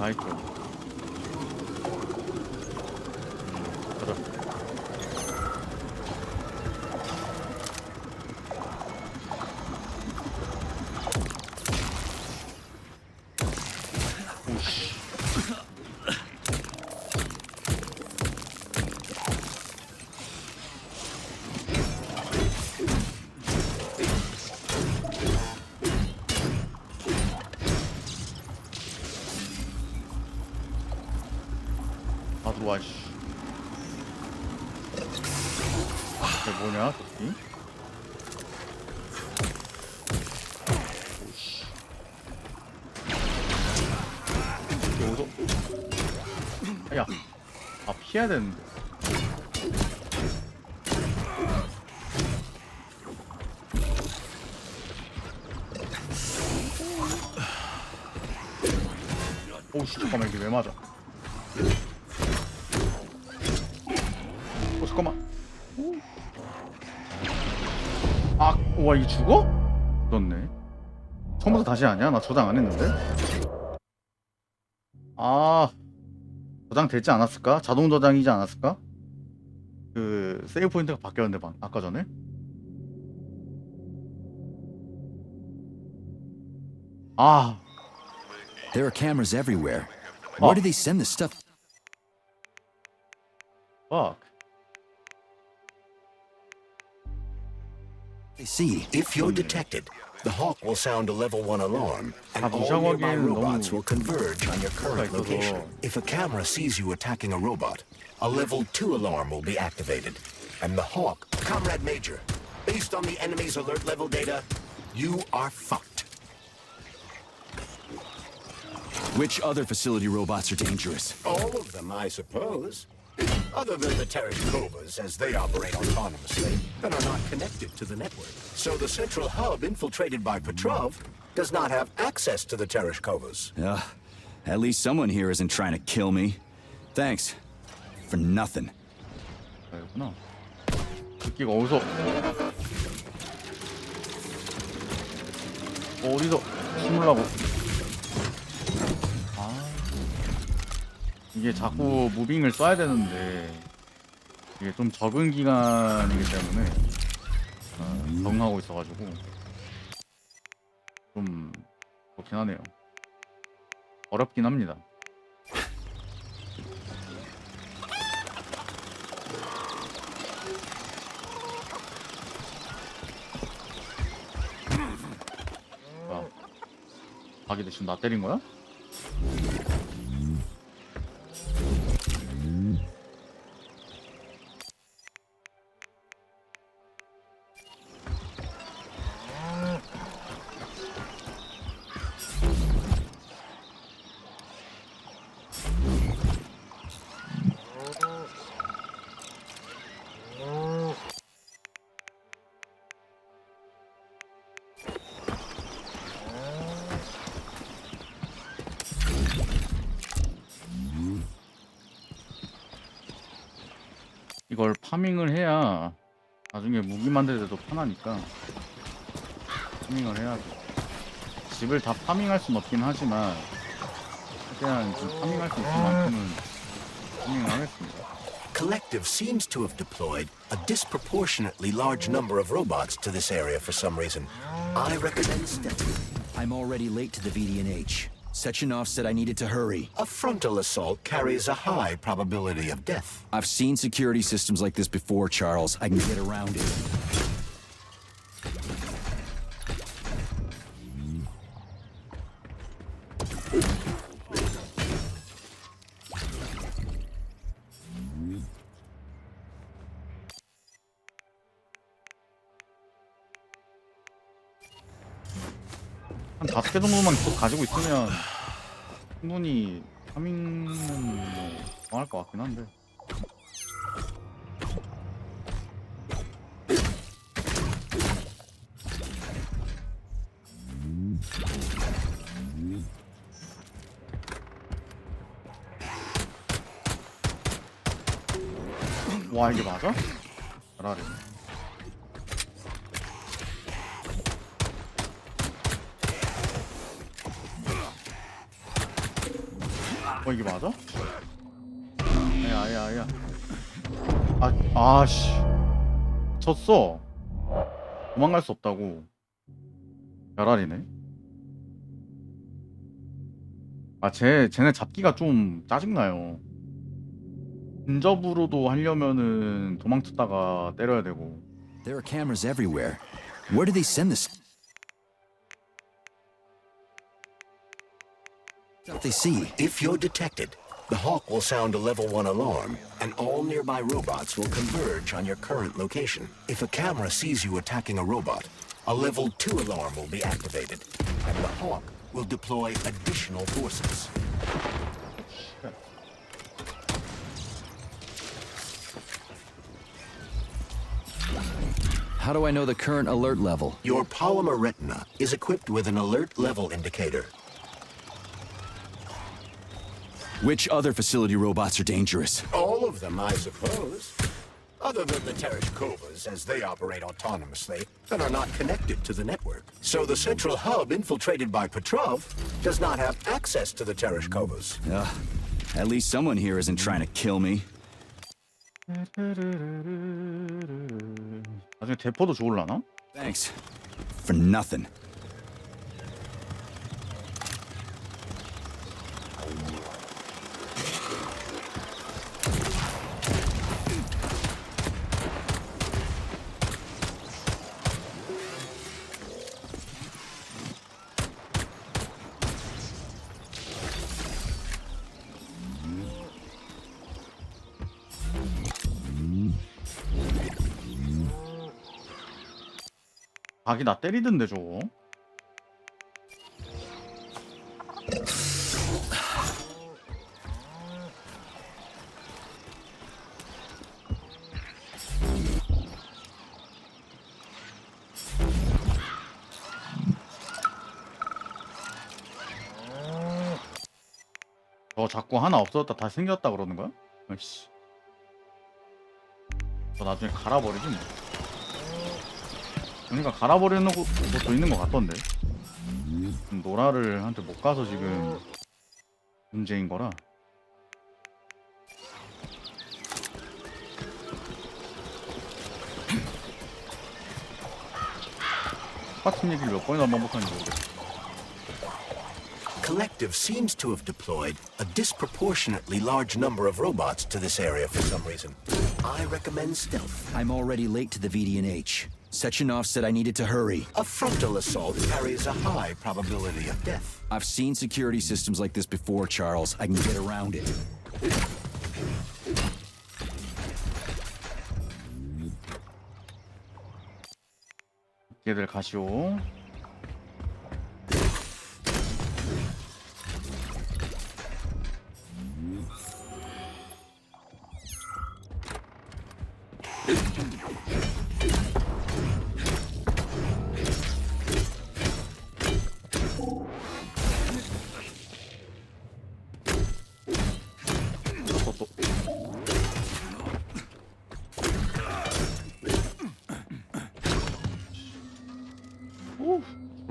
다 있죠. 이게 뭐냐 도끼? 여기서 야, 아 피해야 되는데. 와 이게 죽어? 그렇네. 처음부터 다시 하냐? 나 저장 안 했는데. 아, 저장 됐지 않았을까? 자동 저장이지 않았을까? 그 세이브 포인트가 바뀌었는데 방, 아까 전에. 아, There are cameras everywhere. Where Oh. do they send this stuff? fuck. See, if you're detected, the Hawk will sound a level 1 alarm, and all nearby robots will converge on your current location. If a camera sees you attacking a robot, a level 2 alarm will be activated, and the Hawk... Comrade Major, based on the enemy's alert level data, you are fucked. Which other facility robots are dangerous? All of them, I suppose Other than the Tereshkovas, as they operate autonomously and are not connected to the network. So the central hub infiltrated by Petrov does not have access to the Tereshkovas. Uh, at least someone here isn't trying to kill me. Thanks. For nothing. 아, 이구나. 도끼가 어디서? 어디서 숨으려고? 이게 자꾸 무빙을 써야 되는데 이게 좀 적은 기간이기 때문에 어, 적응하고 있어가지고 좀 그렇긴 하네요. 어렵긴 합니다. 야, 자기들 지금 나 때린 거야? 파밍을 해야 나중에 무기 만들 때도 편하니까 파밍을 해야죠. 집을 다 파밍할 순 없긴 하지만 최대한 좀 파밍할 수 있을 만큼은 파밍을 하겠습니다. Collective seems to have deployed a disproportionately large number of robots to this area for some reason. I recommend stepping. I'm already late to the VDNH. Sechenov said I needed to hurry. A frontal assault carries a high probability of death. I've seen security systems like this before, Charles. I can get around it. 다섯 개 정도만 계속 가지고 있으면 충분히 파밍은 뭐 정할 것 같긴 한데 와 이게 맞아? 잘하네 어 이게 맞아? 아야 아야 아야 아 아씨 쳤어 도망갈 수 없다고 별알이네 아쟤 쟤네 잡기가 좀 짜증나요 근접으로도 하려면은 도망쳤다가 때려야 되고 There are cameras everywhere. Where do they send this? They see. If you're detected, the Hawk will sound a level 1 alarm, and all nearby robots will converge on your current location. If a camera sees you attacking a robot, a level 2 alarm will be activated, and the Hawk will deploy additional forces. How do I know the current alert level? Your polymer retina is equipped with an alert level indicator. Which other facility robots are dangerous? All of them, I suppose. Other than the Tereshkovas, as they operate autonomously and are not connected to the network. So the central hub infiltrated by Petrov does not have access to the Tereshkovas. Ugh. At least someone here isn't trying to kill me. 나중에 대포도 좋을라나? Thanks. For nothing. 각이 나 때리던데 저거. 저 자꾸 하나 없어졌다 다시 생겼다 그러는 거야? 아이씨. 저 나중에 갈아버리지 뭐 그러니까 갈아버리는 거- 것도 있는 것 같던데. 노라를 한테 못 가서 지금 문제인 거라. 똑같은 얘기를 몇 번이나 반복하는지 모르겠어. Collective seems to have deployed a disproportionately large number of robots to this area for some reason. I recommend stealth. I'm already late to the VD&H. Sechenov said I needed to hurry. A frontal assault carries a high probability of death. I've seen security systems like this before, Charles. I can get around it. 얘들 가시오.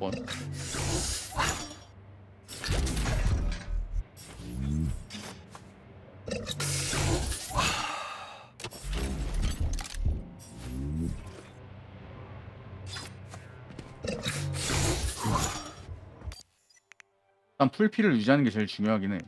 뻔. 일단 풀피를 유지하는 게 제일 중요하긴 해.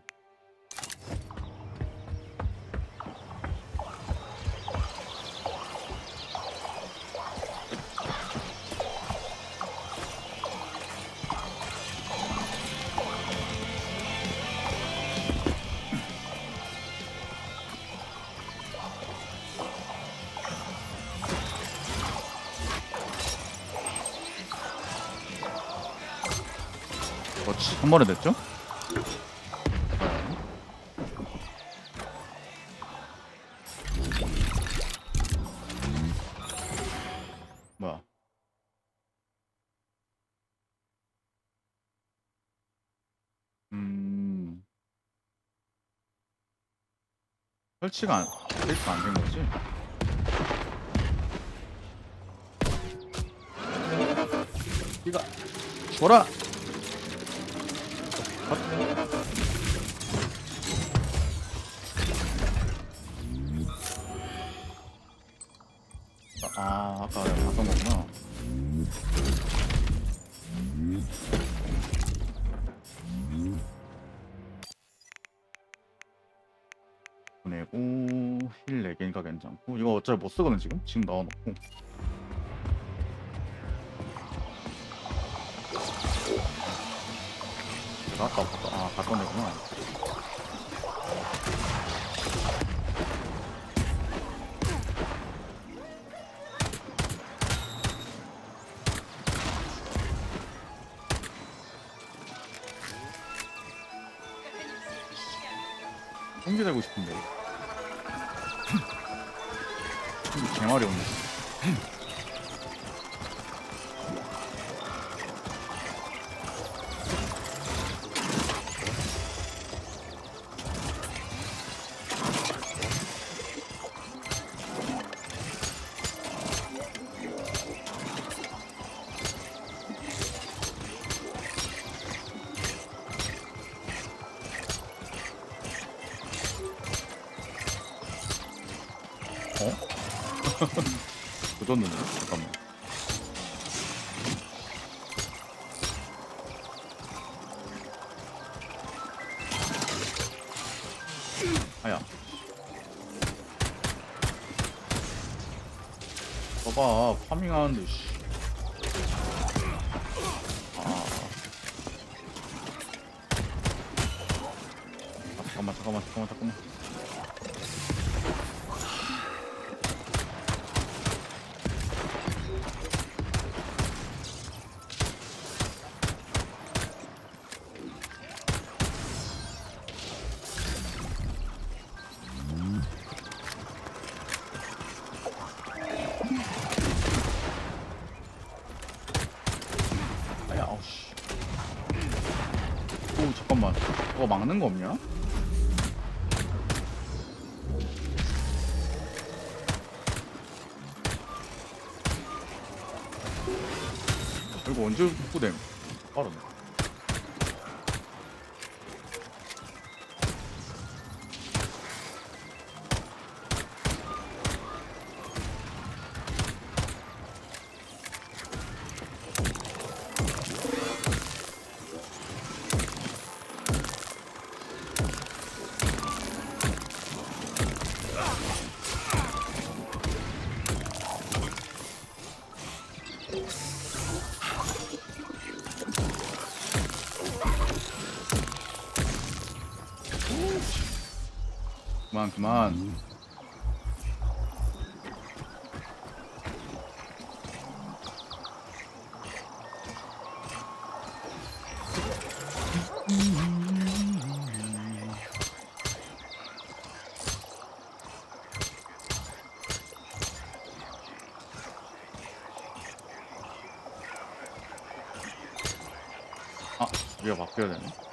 한 번에 됐죠? 뭐야? 음. 설치가 안, 설치가 안 된 거지? 이가 줘라! 아, 아까 내가 봤던 보내고 힐 4개니까 괜찮고. 이거 어차피 못 쓰거든 지금? 지금 넣어놓고. 내가 아까 없다 아 갖다 내구나 홍기 되고 싶은데 이 개말이 없네 조졌는데? 잠깐만 아야 봐봐 파밍하는데 씨. 아. 아 잠깐만 잠깐만 잠깐만 잠깐만 그거 막는 거 없냐? 이거 언제 그만 그만. 아 위가 바뀌어야 되네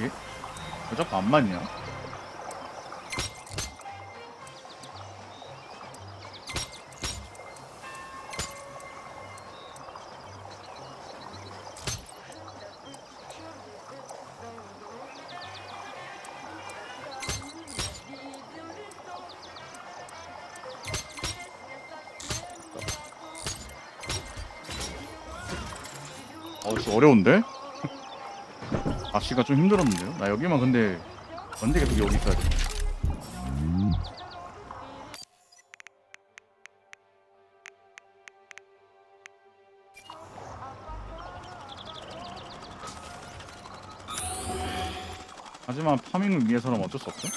예? 왜 자꾸 안 맞냐? 어려운데? 낚시가 좀 힘들었는데요? 나 여기만 근데 언제 계속 여기 있어야 돼? 하지만 파밍을 위해서는 어쩔 수 없죠?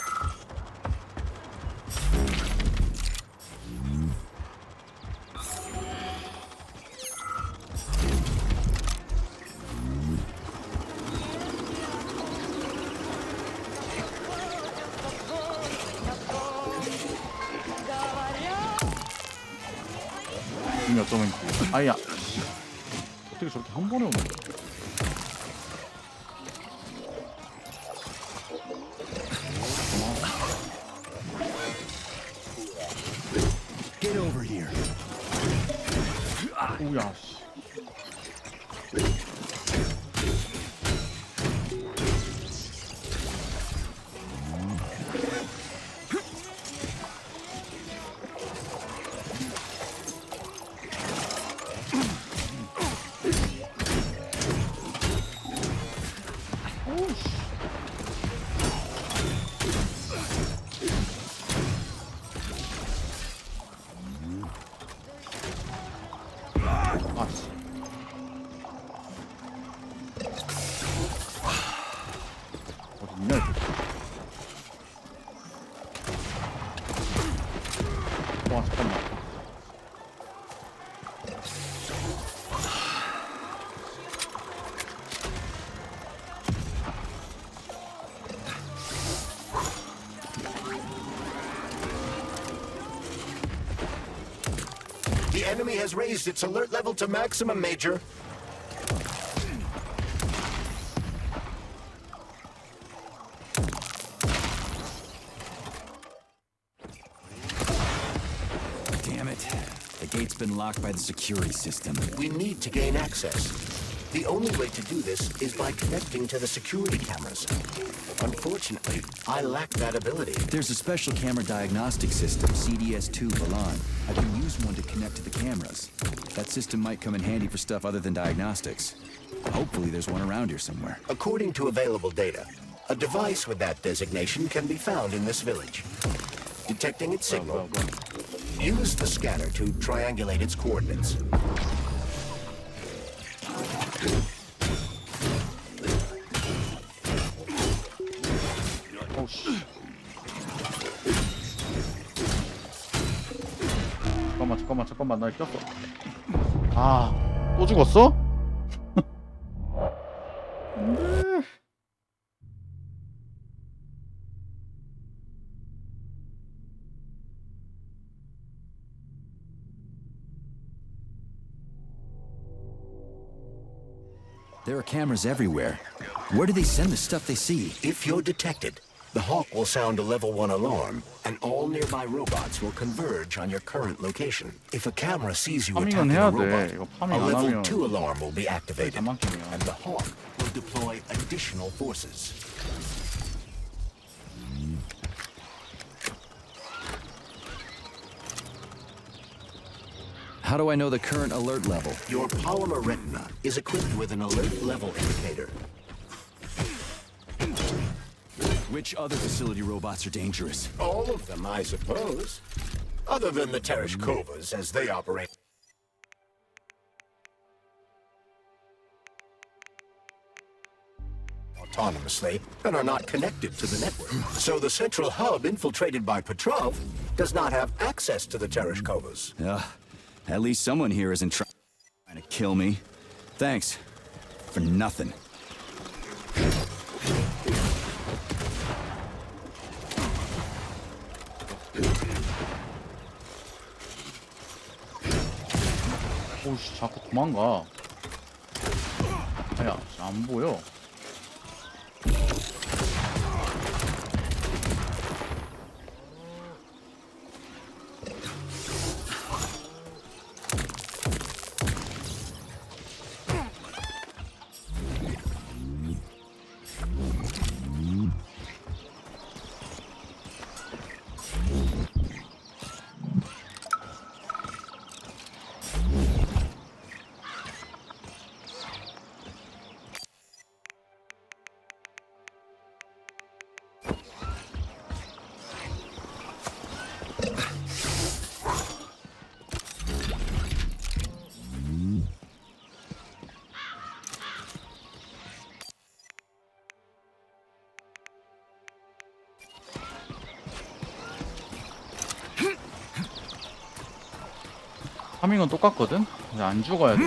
오야 아 씨. Enemy has raised its alert level to maximum, Major. Damn it. The gate's been locked by the security system. We need to gain access. The only way to do this is by connecting to the security cameras. Unfortunately, I lack that ability. There's a special camera diagnostic system, CDS2 Valon. I can use one to connect to the cameras. That system might come in handy for stuff other than diagnostics. Hopefully there's one around here somewhere. According to available data, a device with that designation can be found in this village. Detecting its signal, use the scanner to triangulate its coordinates. 잠깐만 잠깐만 잠깐만 나 꼈어 아또 죽었어? 안돼 There are cameras everywhere. Where do they send the stuff they see? If you're detected, the Hawk will sound a level 1 alarm, and all nearby robots will converge on your current location. If a camera sees you attacking a robot, a level 2 alarm will be activated, and the Hawk will deploy additional forces. How do I know the current alert level? Your polymer retina is equipped with an alert level indicator. Which other facility robots are dangerous? All of them, I suppose. Other than the Tereshkovas, as they operate. autonomously and are not connected to the network. So the central hub infiltrated by Petrov does not have access to the Tereshkovas. Ugh, at least someone here isn't try- trying to kill me. Thanks. For nothing. 오씨 자꾸 도망가. 아야 안 보여 파밍은 똑같거든? 근데 안 죽어야 돼.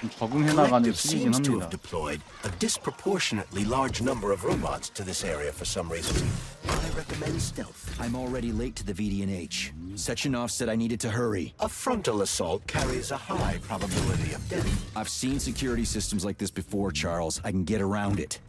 좀 적응해 나가는 Collective 시기긴 seems to 합니다. have deployed a disproportionately large number of robots to this area for some reason. I recommend stealth. I'm already late to the VD&H. Sechenov said I needed to hurry. A frontal assault carries a high probability of death. I've seen security systems like this before, Charles. I can get around it.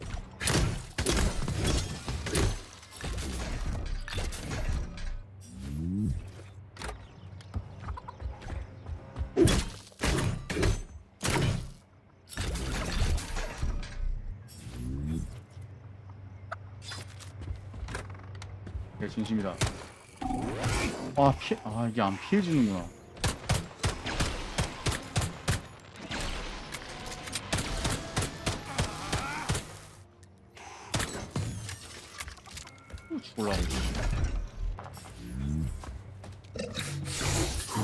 내 진심이다. 아 피해 아 이게 안 피해지는구나. 어, 죽을라고.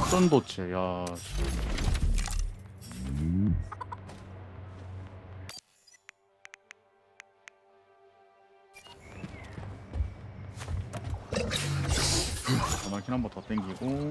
어떤 도체 야. 한번 더 땡기고